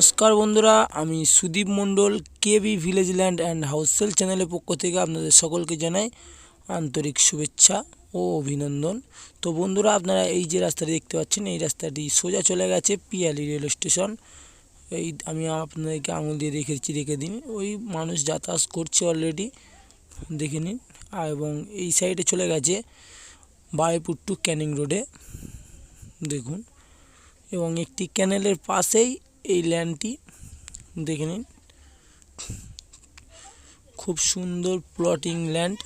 নমস্কার বন্ধুরা, আমি Sudip Mondal, KB village land and হাউসেল চ্যানেলের পক্ষ থেকে আপনাদের সকলকে জানাই আন্তরিক শুভেচ্ছা ও অভিনন্দন। তো বন্ধুরা, আপনারা এই যে রাস্তাটি দেখতে পাচ্ছেন, এই রাস্তাটি সোজা চলে গেছে পিয়ালি রেল স্টেশন। এই আমি আপনাদেরকে আঙুল দিয়ে রেখেছি, রেখে দিন। ওই মানুষ যাতায়াত করছে অলরেডি দেখে নিন। এবং এই সাইডে চলে গেছে বায়পুর টু ক্যানিং রোডে, দেখুন। এবং একটি ক্যানেলের পাশেই এই ল্যান্ডটি দেখে নিন। খুব সুন্দর প্লটিং ল্যান্ড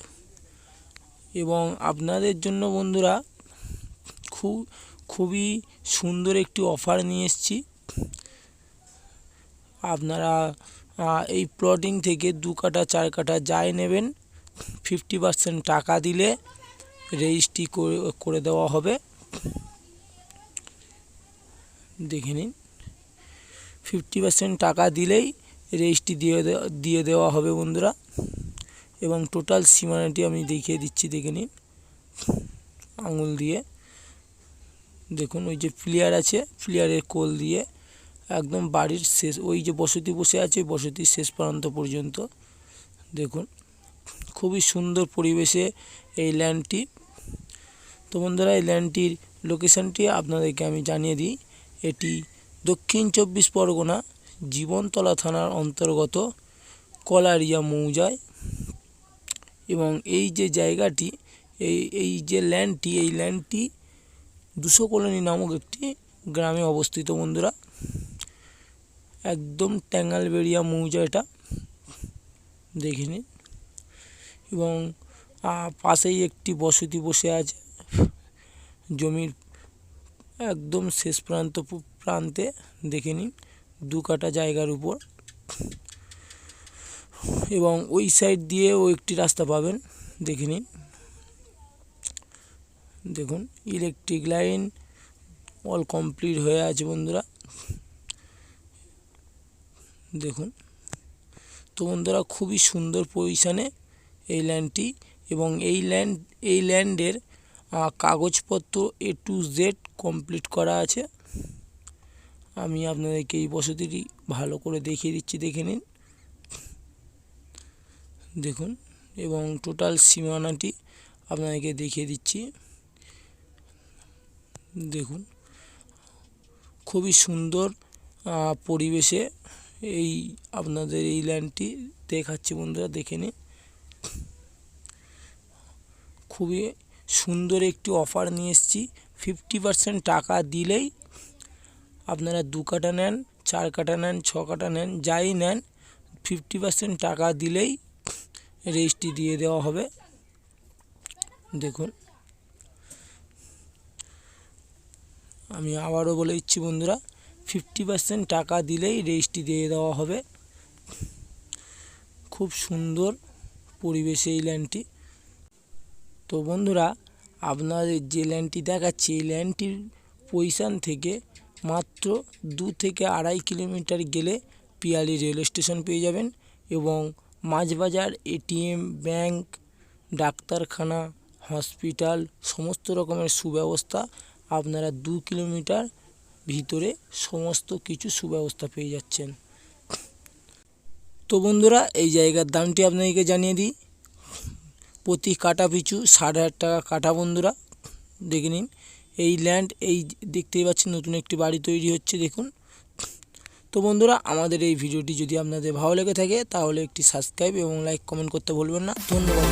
এবং আপনাদের জন্য বন্ধুরা খুব খুবই সুন্দর একটি অফার নিয়ে এসেছি। আপনারা এই প্লটিং থেকে দু কাটা, চার কাটা যাই নেবেন, ফিফটি পার্সেন্ট টাকা দিলে রেজিস্ট্রি করে দেওয়া হবে। দেখে নিন। ফিফটি পার্সেন্ট টাকা দিলেই রেজিস্ট্রি দিয়ে দেওয়া দিয়ে দেওয়া হবে বন্ধুরা। এবং টোটাল সীমানাটি আমি দেখিয়ে দিচ্ছি, দেখে নিন। আঙুল দিয়ে। দেখুন, ওই যে প্লেয়ার আছে প্লেয়ারের কোল দিয়ে একদম বাড়ির শেষ, ওই যে বসতি বসে আছে বসতির শেষ প্রান্ত পর্যন্ত। দেখুন, খুবই সুন্দর পরিবেশে এই ল্যান্ডটি তো বন্ধুরা, এই ল্যান্ডটির লোকেশনটি আপনাদেরকে আমি জানিয়ে দিই। এটি দক্ষিণ চব্বিশ পরগনা জীবনতলা থানার অন্তর্গত কলারিয়া মৌজায়। এবং এই যে জায়গাটি, এই এই যে ল্যান্ডটি, এই ল্যান্ডটি দুশো কলোনি নামক একটি গ্রামে অবস্থিত বন্ধুরা। একদম ট্যাঙ্গালবেড়িয়া মৌজা এটা। দেখে নিন। এবং পাশেই একটি বসতি বসে আছে। জমির একদম শেষ প্রান্ত প্রান্তে দেখে নিন, দু কাটা জায়গার উপর। এবং ওই সাইড দিয়েও একটি রাস্তা পাবেন, দেখে নিন। দেখুন ইলেকট্রিক লাইন অল কমপ্লিট হয়ে আছে বন্ধুরা। দেখুন, তো বন্ধুরা খুবই সুন্দর পজিশানে এই ল্যান্ডটি এবং এই ল্যান্ড এই ল্যান্ডের কাগজপত্র এ টু জেড কমপ্লিট করা আছে। আমি আপনাদেরকে এই বসতিটি ভালো করে দেখিয়ে দিচ্ছি, দেখে নিন। দেখুন, এবং টোটাল সীমানাটি আপনাদেরকে দেখিয়ে দিচ্ছি। দেখুন, খুবই সুন্দর পরিবেশে এই আপনাদের এই ল্যান্ডটি দেখাচ্ছি বন্ধুরা, দেখে নিন। খুবই সুন্দর একটি অফার নিয়ে এসেছি। ফিফটি পার্সেন্ট টাকা দিলেই আপনারা দু কাটা নেন, চার কাটা নেন, ছ কাটা নেন, যাই নেন ফিফটি পার্সেন্ট টাকা দিলেই রেজিস্ট্রি দিয়ে দেওয়া হবে। দেখুন। আমি আবারও বলে দিচ্ছি বন্ধুরা ফিফটি পার্সেন্ট টাকা দিলেই রেজিস্ট্রি দিয়ে দেওয়া হবে। খুব সুন্দর পরিবেশে এই ল্যান্ডটি। তো বন্ধুরা, আপনাদের যে ল্যান্ডটি দেখাচ্ছি, এই ল্যান্ডটির পজিশান থেকে মাত্র দু থেকে আড়াই কিলোমিটার গেলে পিয়ালি রেল স্টেশন পেয়ে যাবেন এবং মাঝবাজার এটিএম, ব্যাংক, ডাক্তারখানা, হসপিটাল সমস্ত রকমের সুব্যবস্থা আপনারা দু কিলোমিটার ভিতরে সমস্ত কিছু সুব্যবস্থা পেয়ে যাচ্ছেন। তো বন্ধুরা, এই জায়গার দামটি আপনাদেরকে জানিয়ে দিই। প্রতি কাটা পিছু ষাট হাজার টাকা কাটা বন্ধুরা, দেখে নিন। এই ল্যান্ড এই দেখতেই পাচ্ছেন নতুন একটি বাড়ি তৈরি হচ্ছে, দেখুন। তো বন্ধুরা, আমাদের এই ভিডিওটি যদি আপনাদের ভালো লেগে থাকে, তাহলে একটি সাবস্ক্রাইব এবং লাইক কমেন্ট করতে ভুলবেন না। ধন্যবাদ।